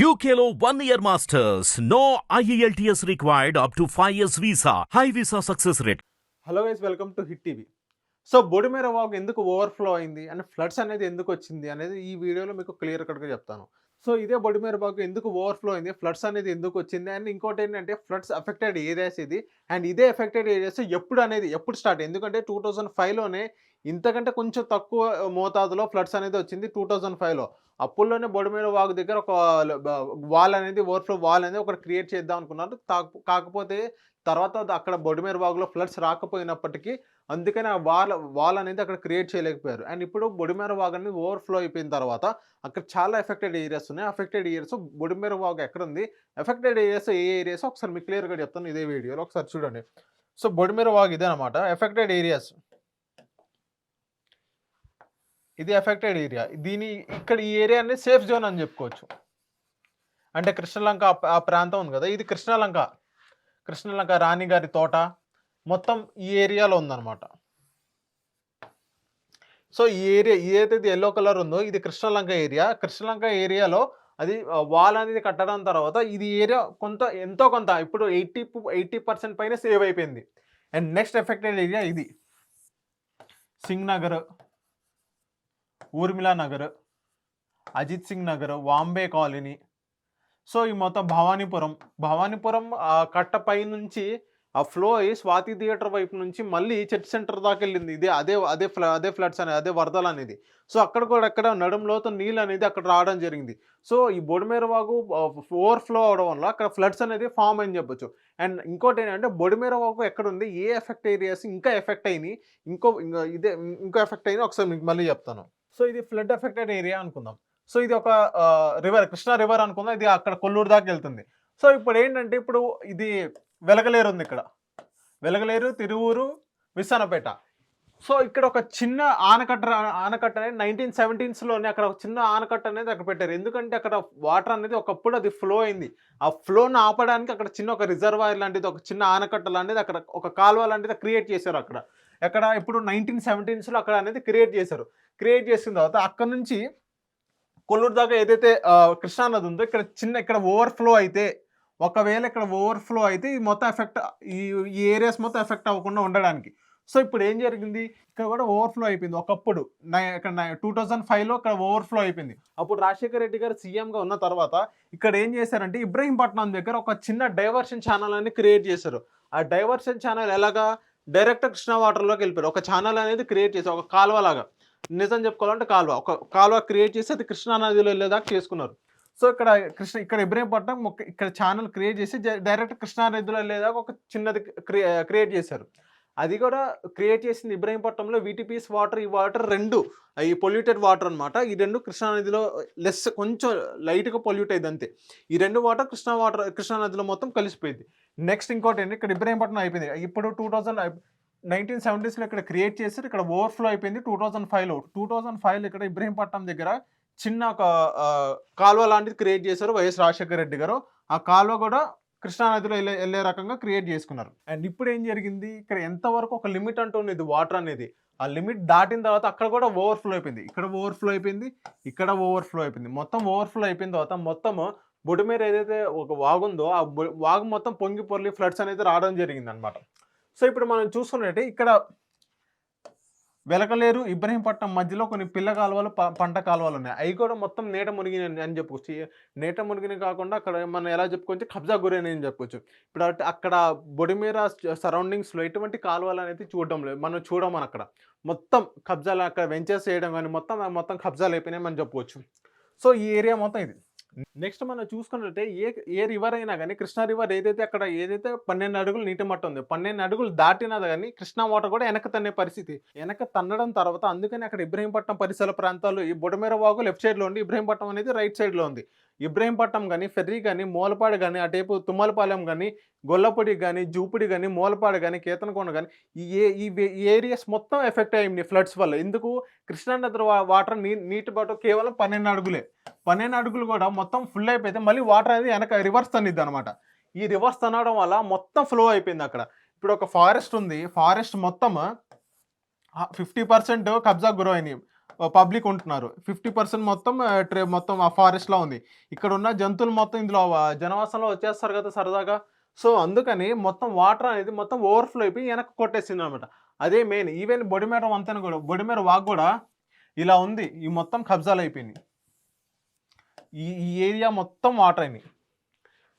యూకేలో one year masters no IELTS required up to five years visa high visa success rate hello guys welcome to Hit TV so Bodimera వాగు ఎందుకు overflow అయింది? And floods అనేది ఎందుకు వచ్చింది? అనేది ఈ వీడియోలో మీకు క్లియర్ కట్గా చెప్తాను. సో ఇదే బొడిమేర బాగు ఎందుకు ఓవర్ఫ్లో అయింది? ఫ్లడ్స్ అనేది ఎందుకు వచ్చింది? అండ్ ఇంకోటి ఏంటంటే ఫ్లడ్స్ అఫెక్టెడ్ ఏరియాస్ ఇది. అండ్ ఇదే ఎఫెక్టెడ్ ఏరియాస్ ఎప్పుడు అనేది ఎప్పుడు స్టార్ట్ ఎందుకంటే టూ థౌజండ్ ఫైవ్లోనే ఇంతకంటే కొంచెం తక్కువ మోతాదులో ఫ్లడ్స్ అనేది వచ్చింది టూ థౌజండ్ ఫైవ్లో. అప్పుల్లోనే బొడిమేర వాగు దగ్గర ఒక వాల్ అనేది ఓవర్ఫ్లో వాల్ అనేది ఒకటి క్రియేట్ చేద్దాం అనుకున్నారు. కాకపోతే తర్వాత అది అక్కడ బొడిమేర వాగులో ఫ్లడ్స్ రాకపోయినప్పటికీ అందుకని ఆ వాల్ వాల్ అనేది అక్కడ క్రియేట్ చేయలేకపోయారు. అండ్ ఇప్పుడు బొడిమేర వాగు అనేది ఓవర్ఫ్లో అయిపోయిన తర్వాత అక్కడ చాలా ఎఫెక్టెడ్ ఏరియాస్ ఉన్నాయి. అఫెక్టెడ్ ఏరియాస్ బొడిమేర వాగు ఎక్కడ ఉంది ఎఫెక్టెడ్ ఏరియాస్ ఏ ఏరియాస్? ఒకసారి మీకు క్లియర్గా చెప్తాను ఇదే వీడియోలో. ఒకసారి చూడండి. సో బొడిమేర వాగు ఇదే అనమాట ఎఫెక్టెడ్ ఏరియాస్. ఇది ఎఫెక్టెడ్ ఏరియా దీని ఇక్కడ ఈ ఏరియాని సేఫ్ జోన్ అని చెప్పుకోవచ్చు. అంటే కృష్ణలంక ఆ- ఆ ప్రాంతం ఉంది కదా ఇది కృష్ణలంక. కృష్ణలంక రాణి గారి తోట మొత్తం ఈ ఏరియాలో ఉందన్నమాట. సో ఈ ఏరియా ఏదైతే ఎల్లో కలర్ ఉందో ఇది కృష్ణలంక ఏరియా కృష్ణలంక ఏరియాలో అది వాల్ అనేది కట్టడం తర్వాత ఇది ఏరియా కొంత ఎంతో కొంత ఇప్పుడు ఎయిటీ ఎయిటీ పర్సెంట్ పైన సేవ్ అయిపోయింది. అండ్ నెక్స్ట్ ఎఫెక్టెడ్ ఏరియా ఇది. సింగ్ నగర్ ఊర్మిళా నగర్ అజిత్ సింగ్ నగర్ వాంబే కాలనీ. సో ఈ మొత్తం భవానీపురం. భవానీపురం ఆ కట్ట నుంచి ఆ ఫ్లో అయ్యి స్వాతి థియేటర్ వైపు నుంచి మళ్ళీ చర్చ్ సెంటర్ దాకా వెళ్ళింది. ఇదే అదే అదే ఫ్ల అదే ఫ్లడ్స్ అనేది అదే వరదలు అనేది. సో అక్కడ కూడా అక్కడ నడుంలోతో నీళ్ళు అనేది అక్కడ రావడం జరిగింది. సో ఈ బొడిమేరవాగు ఓవర్ఫ్లో అవడం వల్ల అక్కడ ఫ్లడ్స్ అనేది ఫామ్ అని చెప్పొచ్చు. అండ్ ఇంకోటి ఏంటంటే బొడిమేరవాగు ఎక్కడ ఉంది ఏ ఎఫెక్ట్ ఏరియాస్ ఇంకా ఎఫెక్ట్ అయినాయి ఇంకో ఇంకా ఇదే ఇంకో ఎఫెక్ట్ అయినా ఒకసారి మీకు మళ్ళీ చెప్తాను. సో ఇది ఫ్లడ్ ఎఫెక్టెడ్ ఏరియా అనుకుందాం. సో ఇది ఒక రివర్ కృష్ణా రివర్ అనుకుందాం. ఇది అక్కడ కొల్లూరు దాకా వెళ్తుంది. సో ఇప్పుడు ఏంటంటే ఇప్పుడు ఇది వెలగలేరు ఉంది ఇక్కడ. వెలగలేరు తిరువూరు విశానపేట. సో ఇక్కడ ఒక చిన్న ఆనకట్ట ఆనకట్ట అనేది నైన్టీన్ సెవెంటీన్స్లోనే అక్కడ ఒక చిన్న ఆనకట్ట అనేది అక్కడ పెట్టారు. ఎందుకంటే అక్కడ వాటర్ అనేది ఒకప్పుడు అది ఫ్లో అయింది. ఆ ఫ్లోను ఆపడానికి అక్కడ చిన్న ఒక రిజర్వాయర్ లాంటిది ఒక చిన్న ఆనకట్ట లాంటిది అక్కడ ఒక కాలువ లాంటిది క్రియేట్ చేశారు అక్కడ. ఎక్కడ? ఇప్పుడు నైన్టీన్ సెవెంటీన్స్లో అక్కడ అనేది క్రియేట్ చేశారు. క్రియేట్ చేసిన తర్వాత అక్కడ నుంచి కొల్లూరు దాకా ఏదైతే కృష్ణా నది ఉందో ఇక్కడ చిన్న ఇక్కడ ఓవర్ఫ్లో అయితే ఒకవేళ ఇక్కడ ఓవర్ఫ్లో అయితే ఈ మొత్తం ఎఫెక్ట్ ఈ ఈ ఏరియాస్ మొత్తం ఎఫెక్ట్ అవ్వకుండా ఉండడానికి. సో ఇప్పుడు ఏం జరిగింది? ఇక్కడ కూడా ఓవర్ఫ్లో అయిపోయింది. ఒకప్పుడు నై- ఇక్కడ టూ థౌజండ్ ఫైవ్లో ఇక్కడ ఓవర్ఫ్లో అయిపోయింది. అప్పుడు రాజశేఖర రెడ్డి గారు సీఎంగా ఉన్న తర్వాత ఇక్కడ ఏం చేశారంటే ఇబ్రహీంపట్నం దగ్గర ఒక చిన్న డైవర్షన్ ఛానల్ అని క్రియేట్ చేశారు. ఆ డైవర్షన్ ఛానల్ ఎలాగా? డైరెక్ట్ కృష్ణా వాటర్లోకి వెళ్ళిపోయారు. ఒక ఛానల్ అనేది క్రియేట్ చేసి ఒక కాలువ లాగా. నిజం చెప్పుకోవాలంటే కాలువ. ఒక కాలువ క్రియేట్ చేసి అది కృష్ణా నదిలో వెళ్ళేదాకా చేసుకున్నారు. సో ఇక్కడ కృష్ణ ఇక్కడ ఇబ్రహీంపట్నం ఇక్కడ ఛానల్ క్రియేట్ చేసి డైరెక్ట్ కృష్ణా నదిలో వెళ్ళేదాకా ఒక చిన్నది క్రియేట్ చేశారు. అది కూడా క్రియేట్ చేసింది ఇబ్రహీంపట్నంలో వీటిపీస్ వాటర్ ఈ వాటర్ రెండు ఈ పొల్యూటెడ్ వాటర్ అన్నమాట. ఈ రెండు కృష్ణా నదిలో లెస్ కొంచెం లైట్గా పొల్యూట్ అయింది అంతే. ఈ రెండు వాటర్ కృష్ణా వాటర్ కృష్ణా నదిలో మొత్తం కలిసిపోయింది. నెక్స్ట్ ఇంకోటి ఏంటి? ఇక్కడ ఇబ్రహీంపట్నం అయిపోయింది. ఇప్పుడు టూ థౌజండ్ నైన్టీన్ సెవెంటీస్లో ఇక్కడ క్రియేట్ చేసి ఇక్కడ ఓవర్ఫ్లో అయిపోయింది టూ థౌజండ్ ఫైవ్లో టూ థౌజండ్ ఫైవ్లో ఇక్కడ ఇబ్రహీంపట్నం దగ్గర చిన్న ఒక కాలువ లాంటిది క్రియేట్ చేశారు వైఎస్ రాజశేఖర రెడ్డి గారు. ఆ కాలువ కూడా కృష్ణా నదిలో వెళ్ళే వెళ్ళే రకంగా క్రియేట్ చేసుకున్నారు. అండ్ ఇప్పుడు ఏం జరిగింది? ఇక్కడ ఎంతవరకు ఒక లిమిట్ అంటూ వాటర్ అనేది. ఆ లిమిట్ దాటిన తర్వాత అక్కడ కూడా ఓవర్ఫ్లో అయిపోయింది. ఇక్కడ ఓవర్ఫ్లో అయిపోయింది. ఇక్కడ ఓవర్ఫ్లో అయిపోయింది. మొత్తం ఓవర్ఫ్లో అయిపోయిన తర్వాత మొత్తం బొడిమేర ఏదైతే ఒక వాగుందో ఆ బొ- వాగు మొత్తం పొంగి పొర్లి ఫ్లడ్స్ అనేది రావడం జరిగింది అనమాట సో ఇప్పుడు మనం చూసుకున్నట్టే ఇక్కడ వెలకలేరు ఇబ్రహీంపట్నం మధ్యలో కొన్ని పిల్ల కాలువలు పంట కాలువలు ఉన్నాయి అవి కూడా మొత్తం నీట మునిగిన అని చెప్పుకోవచ్చు నేట నీట మునిగిన కాకుండా అక్కడ మనం ఎలా చెప్పుకోవచ్చు? కబ్జా గురైన అని చెప్పుకోవచ్చు ఇప్పుడు అక్కడ బొడిమేర సరౌండింగ్స్లో ఎటువంటి కాలువలు అనేది చూడడం లేదు. మనం చూడమని అక్కడ. మొత్తం కబ్జాలు అక్కడ వెంచర్స్ చేయడం కానీ మొత్తం మొత్తం కబ్జాలు అయిపోయినాయి మనం చెప్పుకోవచ్చు సో ఈ ఏరియా మొత్తం ఇది. నెక్స్ట్ మనం చూసుకున్నట్టే ఏ ఏ రివర్ అయినా కానీ కృష్ణా రివర్ ఏదైతే అక్కడ ఏదైతే పన్నెండు అడుగులు నీటి మట్టం ఉంది పన్నెండు అడుగులు దాటినది కానీ కృష్ణా వాటర్ కూడా వెనక తన్నే పరిస్థితి. వెనక తన్నడం తర్వాత అందుకని అక్కడ ఇబ్రహీంపట్నం పరిసర ప్రాంతాలు ఈ బుడమేర వాగు లెఫ్ట్ సైడ్లో ఉంది ఇబ్రహీంపట్నం అనేది రైట్ సైడ్లో ఉంది. ఇబ్రహీంపట్నం కానీ ఫెర్రీ కానీ మూలపాడు కానీ అటేపు తుమ్మలపాలెం కానీ గొల్లపొడి కానీ జూపిడి కానీ మూలపాడు కానీ కేతనకొండ కానీ ఈ ఏ ఈ ఏరియాస్ మొత్తం ఎఫెక్ట్ అయ్యింది ఫ్లడ్స్ వల్ల. ఎందుకు? కృష్ణా వాటర్ నీ నీటి బాటు కేవలం పన్నెండు అడుగులే. పన్నెండు అడుగులు కూడా మొత్తం ఫుల్ అయిపోతే మళ్ళీ వాటర్ అనేది వెనక రివర్స్ తనిద్ది అనమాట ఈ రివర్స్ తనడం వల్ల మొత్తం ఫ్లో అయిపోయింది అక్కడ. ఇప్పుడు ఒక ఫారెస్ట్ ఉంది. ఫారెస్ట్ మొత్తం ఫిఫ్టీ పర్సెంట్ కబ్జా గురైనాయి పబ్లిక్ ఉంటున్నారు. ఫిఫ్టీ పర్సెంట్ మొత్తం ట్రే మొత్తం ఆ ఫారెస్ట్లో ఉంది. ఇక్కడ ఉన్న జంతువులు మొత్తం ఇందులో జనవాసంలో వచ్చేస్తారు కదా సరదాగా. సో అందుకని మొత్తం వాటర్ అనేది మొత్తం ఓవర్ఫ్లో అయిపోయి వెనక్కి కొట్టేసింది అనమాట అదే మెయిన్ ఈవెన్ బొడిమేర వంతెన కూడా బొడిమేర వాక్ కూడా ఇలా ఉంది. ఈ మొత్తం కబ్జాలు అయిపోయింది ఈ ఈ ఏరియా మొత్తం వాటర్ అయినాయి.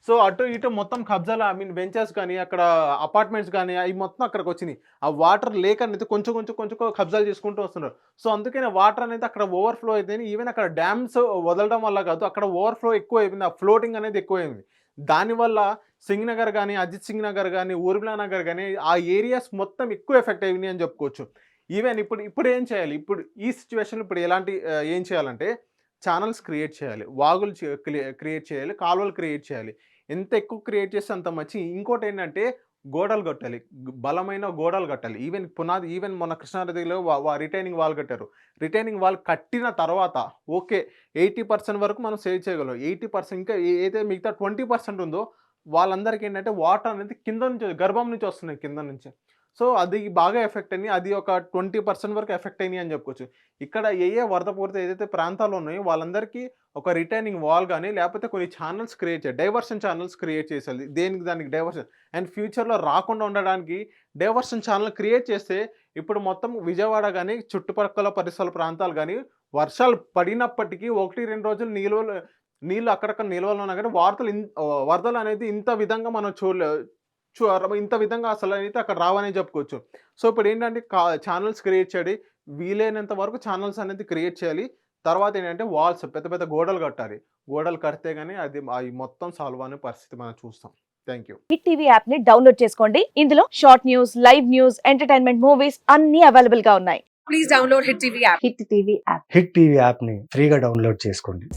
సో అటు ఇటు మొత్తం కబ్జాలు ఐ మీన్ వెంచర్స్ కానీ అక్కడ అపార్ట్మెంట్స్ కానీ అవి మొత్తం అక్కడికి వచ్చినాయి. ఆ వాటర్ లేక్ అనేది కొంచెం కొంచెం కొంచెం కబ్జాలు చేసుకుంటూ వస్తున్నారు. సో అందుకనే వాటర్ అనేది అక్కడ ఓవర్ఫ్లో అయితే ఈవెన్ అక్కడ డ్యామ్స్ వదలడం వల్ల కాదు అక్కడ ఓవర్ఫ్లో ఎక్కువ అయిపోయింది ఆ ఫ్లోటింగ్ అనేది ఎక్కువ అయింది దానివల్ల సింగ్ నగర్ కానీ అజిత్ సింగ్ నగర్ కానీ ఊర్మిళా నగర్ కానీ ఆ ఏరియాస్ మొత్తం ఎక్కువ ఎఫెక్ట్ అయినాయి అని చెప్పుకోవచ్చు. ఈవెన్ ఇప్పుడు ఇప్పుడు ఏం చేయాలి? ఇప్పుడు ఈ సిచ్యువేషన్ ఇప్పుడు ఎలాంటి ఏం చేయాలంటే ఛానల్స్ క్రియేట్ చేయాలి. వాగులు క్రియేట్ చేయాలి. కాలువలు క్రియేట్ చేయాలి. ఎంత ఎక్కువ క్రియేట్ చేస్తే అంత మంచి. ఇంకోటి ఏంటంటే గోడలు కట్టాలి. బలమైన గోడలు కట్టాలి. ఈవెన్ పునాది ఈవెన్ మొన్న కృష్ణానదిలో రిటైనింగ్ వాల్ కట్టారు. రిటైనింగ్ వాల్ కట్టిన తర్వాత ఓకే ఎయిటీ పర్సెంట్ వరకు మనం సేవ్ చేయగలం. ఎయిటీ పర్సెంట్ ఇంకా ఏదైతే మిగతా ట్వంటీ పర్సెంట్ ఉందో వాళ్ళందరికీ ఏంటంటే వాటర్ అనేది కింద నుంచి గర్భం నుంచి వస్తున్నాయి కింద నుంచి. సో అది బాగా ఎఫెక్ట్ అయినాయి. అది ఒక ట్వంటీ పర్సెంట్ వరకు ఎఫెక్ట్ అయినాయి అని చెప్పుకోవచ్చు ఇక్కడ ఏ ఏ వరద పూరిత ఏదైతే ప్రాంతాలు ఉన్నాయో వాళ్ళందరికీ ఒక రిటైనింగ్ వాల్ కానీ లేకపోతే కొన్ని ఛానల్స్ క్రియేట్ చేయాలి డైవర్షన్ ఛానల్స్ క్రియేట్ చేసేది. దేనికి దానికి డైవర్షన్? అండ్ ఫ్యూచర్లో రాకుండా ఉండడానికి డైవర్షన్ ఛానల్ క్రియేట్ చేస్తే ఇప్పుడు మొత్తం విజయవాడ కానీ చుట్టుపక్కల పరిసర ప్రాంతాలు కానీ వర్షాలు పడినప్పటికీ ఒకటి రెండు రోజులు నిల్వలు నీళ్ళు అక్కడక్కడ నిల్వలు ఉన్నా కానీ వార్తలు ఇన్ వరదలు అనేది ఇంత విధంగా మనం చూడలే ఇంత విధంగా అసలు అయితే అక్కడ రావని చెప్పుకోవచ్చు. సో ఇప్పుడు ఏంటంటే ఛానల్స్ క్రియేట్ చేయాలి వీలైనంత వరకు ఛానల్స్ అనేది క్రియేట్ చేయాలి. తర్వాత ఏంటంటే వాల్స్ పెద్ద పెద్ద గోడలు కట్టాలి. గోడలు కడితే కానీ అది అవి మొత్తం సాల్వ్ అనే పరిస్థితి మనం చూస్తాం. Thank you. హిట్ టీవీ యాప్ని డౌన్లోడ్ చేసుకోండి. ఇందులో short news live news entertainment movies అన్ని అవైలబుల్గా ఉన్నాయి. please download Hit TV app. Hit TV app. Hit TV యాప్ని ఫ్రీగా డౌన్లోడ్ చేసుకోండి.